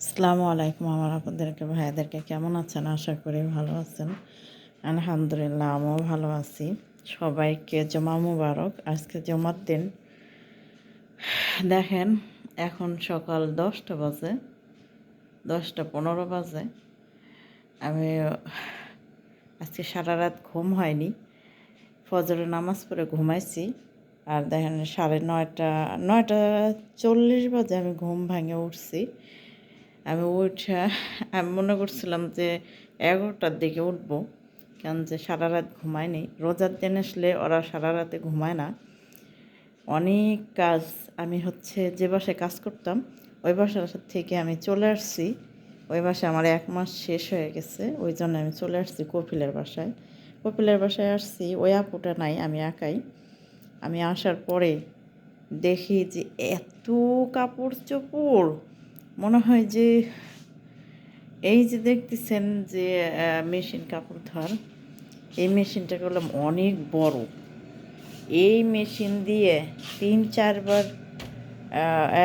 আসসালামু আলাইকুম আমার আপনাদেরকে, ভাইয়াদেরকে কেমন আছেন? আশা করি ভালো আছেন। আলহামদুলিল্লাহ, আমিও ভালো আছি। সবাইকে জমা মুবারক। আজকে জমার দিন। দেখেন, এখন সকাল দশটা বাজে, দশটা পনেরো বাজে। আমি আজকে সারা রাত ঘুম হয়নি। ফজরের নামাজ পড়ে ঘুমাইছি। আর দেখেন, সাড়ে নয়টা নয়টা চল্লিশ বাজে আমি ঘুম ভাঙে উঠছি। আমি উঠে, আমি মনে করছিলাম যে এগারোটার দিকে উঠবো, কারণ যে সারা রাত ঘুমায়নি। রোজার দিন আসলে ওরা সারা রাতে ঘুমায় না। অনেক কাজ আমি হচ্ছে যে বাসায় কাজ করতাম, ওই বাসার থেকে আমি চলে আসছি। ওই বাসায় আমার এক মাস শেষ হয়ে গেছে, ওই জন্য আমি চলে আসছি কপিলের বাসায়। কপিলের বাসায় আসছি, ওই আপুটা নাই, আমি একাই। আমি আসার পরে দেখি যে এত কাপড় চোপড় মনে হয় যে এই যে দেখতেছেন যে মেশিন কাপড় ধর, এই মেশিনটা করলাম অনেক বড়। এই মেশিন দিয়ে তিন চারবার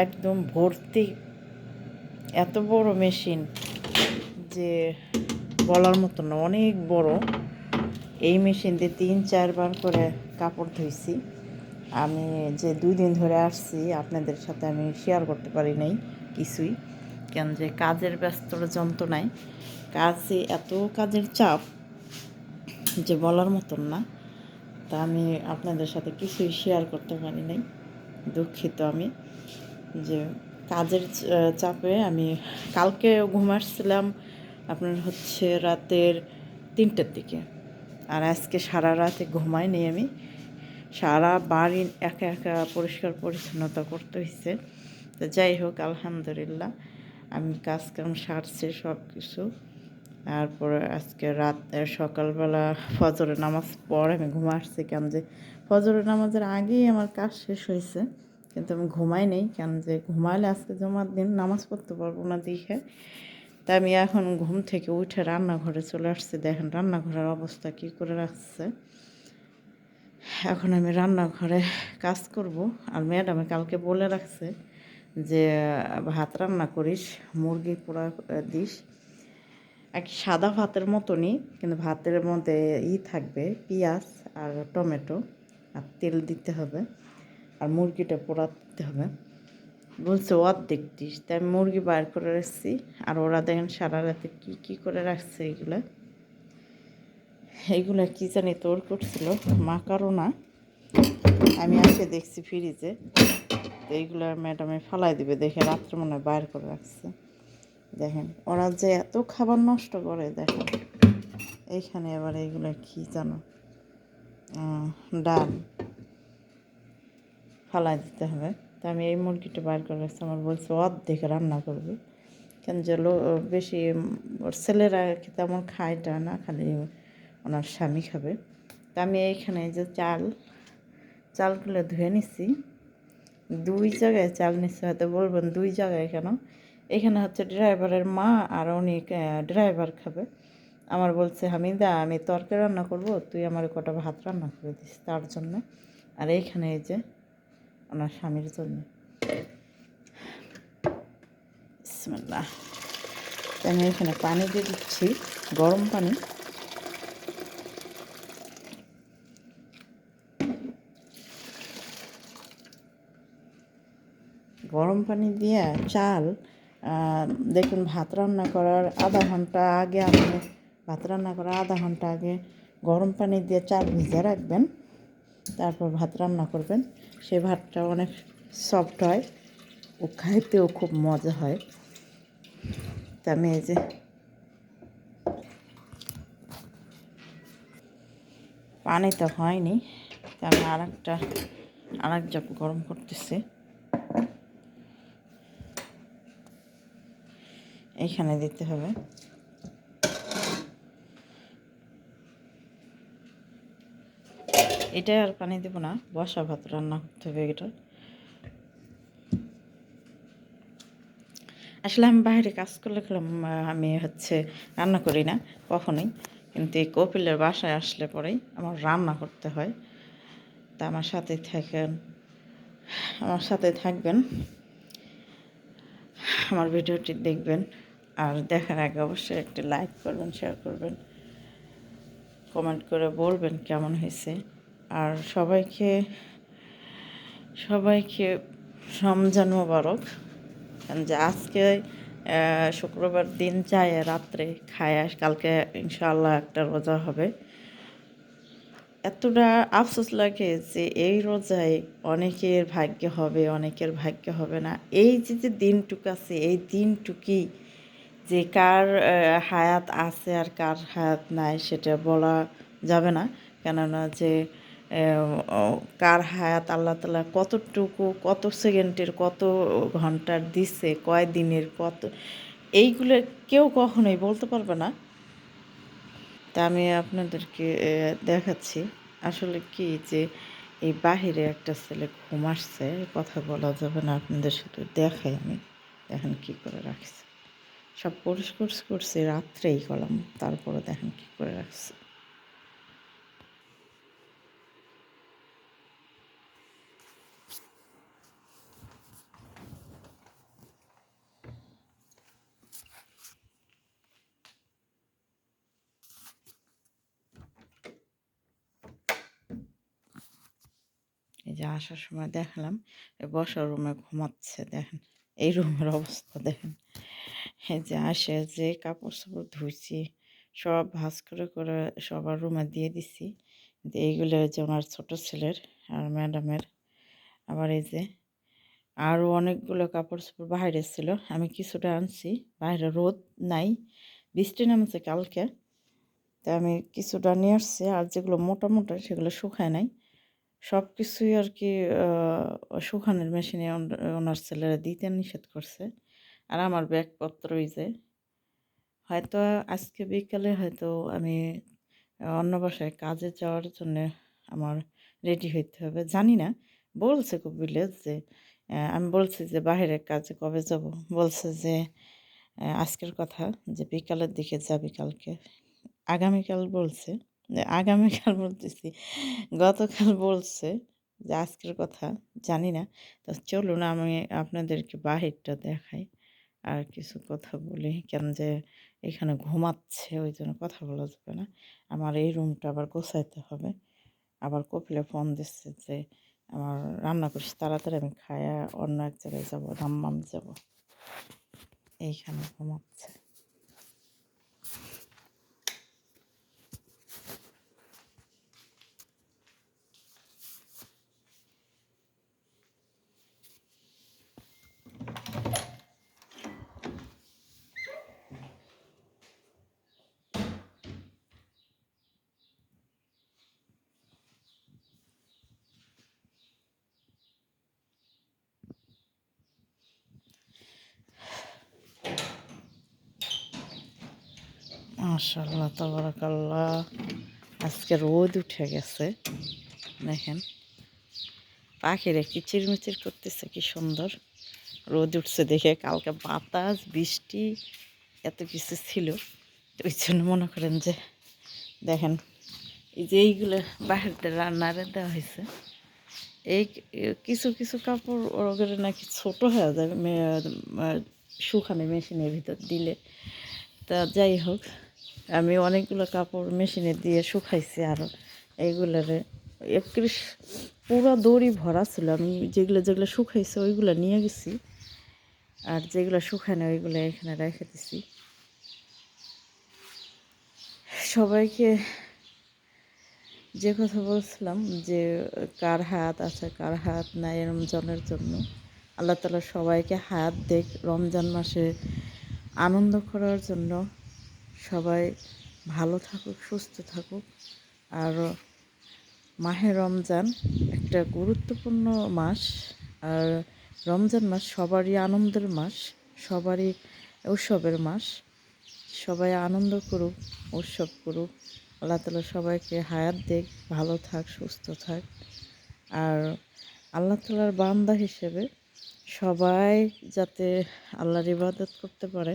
একদম ভর্তি এত বড় মেশিন যে বলার মতো না, অনেক বড়। এই মেশিন দিয়ে তিন চারবার করে কাপড় ধুইছি। আমি যে দুই দিন ধরে আসছি, আপনাদের সাথে আমি শেয়ার করতে পারি নাই। কিছুই। কেন যে কাজের ব্যস্ততার যন্ত্রণায় কাজে এত কাজের চাপ যে বলার মতন না। তা আমি আপনাদের সাথে কিছুই শেয়ার করতে পারি নাই। দুঃখিত আমি যে কাজের চাপে আমি কালকে ঘুম আসছিলাম আপনার হচ্ছে রাতের তিনটের দিকে। আর আজকে সারা রাতে ঘুমাই ঘুমাইনি আমি। সারা বাড়ি একা একা পরিষ্কার পরিচ্ছন্নতা করতে হয়েছে তো যাই হোক, আলহামদুলিল্লাহ। আমি কাজকাম সারছি সব কিছু তারপরে আজকে রাত সকালবেলা ফজরের নামাজ পর আমি ঘুমা আসছি কেন যে, ফজরের নামাজের আগেই আমার কাজ শেষ হয়েছে। কিন্তু আমি ঘুমাই নেই, কেন যে ঘুমাইলে আজকে জমার দিন নামাজ পড়তে পারব না দেখে। তাই আমি এখন ঘুম থেকে উঠে রান্নাঘরে চলে আসছি। দেখেন রান্নাঘরের অবস্থা কী করে রাখছে। এখন আমি রান্নাঘরে কাজ করব। আর ম্যাডামে কালকে বলে রাখছে যে, ভাত রান্না করিস মুরগি পোড়া দিস। এক সাদা ভাতের মতনই, কিন্তু ভাতের মধ্যে ই থাকবে পেঁয়াজ আর টমেটো, আর তেল দিতে হবে, আর মুরগিটা পোড়া দিতে হবে। বলছে অর্ধেক দিস। তাই মুরগি বার করে রাখছি, আর ওরা দেখেন সারা রাতে কী কী করে রাখছে এগুলো। এইগুলো কি জানি তোর করছিল মাকারোনা আমি আসে দেখছি ফ্রিজে এইগুলো ম্যাডামে ফালাই দিবে, দেখে রাত্রে মনে হয় বাইর করে রাখছে। দেখেন, ওরা যে এত খাবার নষ্ট করে, দেখেন। এইখানে এবার এইগুলো কি জানো? ডাল ফালাই দিতে হবে। তো আমি এই মুরগিটা বাইর করে রাখছি, আমার বলছে অর্ধেক রান্না করবে। কেন যে লো বেশি, ওর ছেলেরা তেমন খায়টা না, খালি ওনার স্বামী খাবে। তা আমি এইখানে যে চাল, চালগুলো ধুয়ে নিছি। দুই জায়গায় চাল নিচ্ছে হয়তো বলবেন দুই জায়গায় কেন? এখানে হচ্ছে ড্রাইভারের মা আর উনি ড্রাইভার খাবে। আমার বলছে হামিদা আমি তরকারি রান্না করব তুই আমার কটা ভাত রান্না করে দিস তার জন্য। আর এইখানে এই যে ওনার স্বামীর জন্য। বিসমিল্লাহ। আমি এখানে পানি দিয়ে দিচ্ছি গরম পানি। গরম পানি দিয়ে চাল দেখুন ভাত রান্না করার আধা ঘণ্টা আগে আপনি ভাত রান্না করার আধা ঘণ্টা আগে গরম পানি দিয়ে চাল ভিজে রাখবেন, তারপর ভাত রান্না করবেন। সেই ভাতটা অনেক সফট হয়, ও খাইতেও খুব মজা হয়। তা আমি যে পানি তো হয়নি, তা আমি আর একটা আর এক গরম করতেছি। এইখানে দিতে হবে। এটা আর পানি দেবো না, বসা ভাত রান্না করতে হবে এটা। আসলে আমি বাইরে কাজ করলে আমি হচ্ছে রান্না করি না, কখনোই। কিন্তু এই কপিলের বাসায় আসলে পরেই আমার রান্না করতে হয়। তা আমার সাথে থাকেন, আমার সাথে থাকবেন। আমার ভিডিওটি দেখবেন। আর দেখার আগে অবশ্যই একটি লাইক করবেন শেয়ার করবেন কমেন্ট করে বলবেন কেমন হয়েছে। আর সবাইকে সবাইকে রমজান মোবারক। যে আজকে শুক্রবার দিন যায় রাত্রে খায় কালকে ইনশাআল্লাহ একটা রোজা হবে। এতটা আফসোস লাগে যে এই রোজায় অনেকের ভাগ্য হবে, অনেকের ভাগ্য হবে না। এই যে যে দিনটুকু আছে, এই দিনটুকি যে কার হায়াত আছে আর কার হায়াত নাই সেটা বলা যাবে না। কেননা যে কার হায়াত আল্লাহ তালা কতটুকু, কত সেকেন্ডের, কত ঘণ্টার দিচ্ছে কয় দিনের, কত, এইগুলো কেউ কখনোই বলতে পারবে না। তা আমি আপনাদেরকে দেখাচ্ছি আসলে কি যে, এই বাহিরে একটা ছেলে ঘুম আসছে, কথা বলা যাবে না, আপনাদের শুধু দেখাই আমি এখন কি করে রাখছে। সব পরিষ্কার করছি, রাত্রেই করলাম। তারপরে দেখেন কি করে রাখছে। এই যে আসার সময় দেখালাম বসার রুমে ঘুমাচ্ছে, দেখেন। এই রুমের অবস্থা, দেখেন। এই যে আসে, যে কাপড় চোপড় ধুইছি, সব ভাজ করে করে সবার রুমে দিয়ে দিছি। এইগুলো হচ্ছে ওনার ছোটো ছেলের আর ম্যাডামের। আবার এই যে আরও অনেকগুলো কাপড় চোপড় বাইরে ছিল, আমি কিছুটা আনছি, বাইরে রোদ নাই, বৃষ্টি নামছে কালকে। তা আমি কিছুটা নিয়ে আসছি, আর যেগুলো মোটা মোটা সেগুলো শুকায় নাই। সব কিছুই আর কি শুকানোর মেশিনে ওন- ওনার ছেলেরা দিতে নিষেধ করছে। আর আমার ব্যাগপত্র ওই যে। হয়তো আজকে বিকালে হয়তো আমি অন্য বাসায় কাজে যাওয়ার জন্য আমার রেডি হইতে হবে। জানি না, বলছে কবিলে যে আমি বলছি যে বাইরে কাজে কবে যাব? বলছে যে আজকের কথা যে, বিকালের দিকে যাবি কালকে। আগামীকাল বলছে, যে, আগামীকাল বলতেছি, গতকাল বলছে যে, আজকের কথা জানি না। তো চলুন আমি আপনাদেরকে বাহিরটা দেখাই। আর কিছু কথা বলি। কেন যে এখানে ঘুমাচ্ছে ওই জন্য কথা বলা যাবে না। আমার এই রুমটা আবার গোছাইতে হবে। আবার কপিলে ফোন দিচ্ছে যে, আমার রান্না করছি, তাড়াতাড়ি আমি খায়া অন্য এক জায়গায় যাব দাম্মাম যাব। এইখানে ঘুমাচ্ছে। মাশাল্লাহ তাবারাকাল্লাহ। আজকে রোদ উঠে গেছে, দেখেন। পাখিরা কিচিরমিচির করতেছে, কি সুন্দর। রোদ উঠছে দেখে, কালকে বাতাস, বৃষ্টি, এত কিছু ছিল। ওই জন্য মনে করেন যে, দেখেন, এই যে এইগুলো বাহিরতে রান্নারে দেওয়া হয়েছে, এই কিছু কিছু কাপড় ওগুলো নাকি ছোট হয়ে যায় শুকানো মেশিনের ভিতর দিলে। তা যাই হোক আমি অনেকগুলো কাপড় মেশিনে দিয়ে শুকাইছি আরও এইগুলোরে একত্রিশ পুরো দড়ি ভরা ছিল। আমি যেগুলো যেগুলো শুকাইছে ওইগুলো নিয়ে গেছি। আর যেগুলো শুকানো ওইগুলো এখানে রেখে দিছি। সবাইকে যে কথা বলছিলাম যে কার হাত আছে, কার হাত নাই রমজানের জন্য, আল্লাহ তালা সবাইকে হাত দেখ রমজান মাসে আনন্দ করার জন্য সবাই ভালো থাকুক, সুস্থ থাকুক। আর মাহে রমজান একটা গুরুত্বপূর্ণ মাস। আর রমজান মাস সবারই আনন্দের মাস, সবারই উৎসবের মাস। সবাই আনন্দ করুক, উৎসব করুক। আল্লাহ তালা সবাইকে হায়াত দেখ ভালো থাক, সুস্থ থাক। আর আল্লাহ তালার বান্দা হিসেবে সবাই যাতে আল্লাহর ইবাদত করতে পারে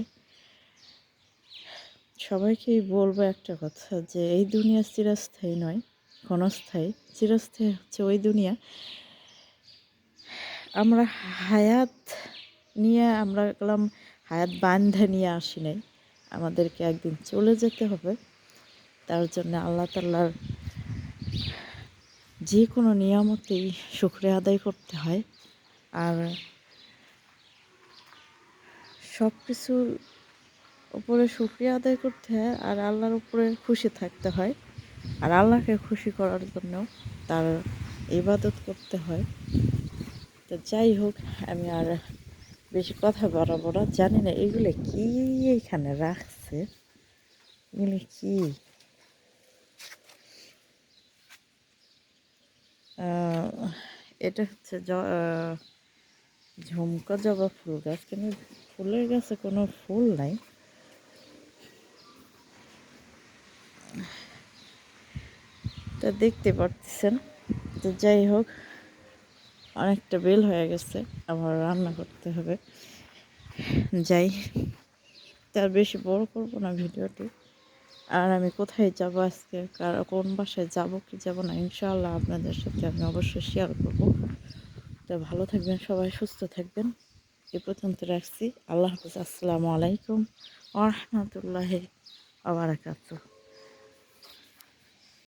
সবাইকেই বলব একটা কথা যে, এই দুনিয়া চিরস্থায়ী নয়, ক্ষণস্থায়ী। চিরস্থায়ী হচ্ছে ওই দুনিয়া। আমরা হায়াত নিয়ে আমরা গেলাম, হায়াত বান্ধে নিয়ে আসি নাই। আমাদেরকে একদিন চলে যেতে হবে। তার জন্য আল্লাহ তাল্লার যে কোনো নিয়ামতেই শুক্রিয়া আদায় করতে হয়। আর সব কিছুর উপরে শুক্রিয়া আদায় করতে হয় আর আল্লাহর উপরে খুশি থাকতে হয়। আর আল্লাহকে খুশি করার জন্য তার ইবাদত করতে হয়। তো যাই হোক, আমি আর বেশি কথা বাড়াবো না। জানি না এগুলো কি এখানে রাখছে, এগুলো কি? এটা হচ্ছে ঝুমকা জবা ফুল গাছ। কিন্তু ফুলের গাছে কোনো ফুল নাই? তা দেখতে পারতেছেন। তো যাই হোক, অনেকটা বেল হয়ে গেছে, আবার রান্না করতে হবে। যাই তার বেশি বড় করব না ভিডিওটি। আর আমি কোথায় যাব আজকে, কার, কোন বাসায় যাব, কি যাব না, ইনশাআল্লাহ আপনাদের সাথে আমি অবশ্যই শেয়ার করব। তো ভালো থাকবেন সবাই, সুস্থ থাকবেন। এ পর্যন্ত রাখছি। আল্লাহ হাফিজ। আসসালামু আলাইকুম আ রহমতুল্লাহ আবরাকাতুহ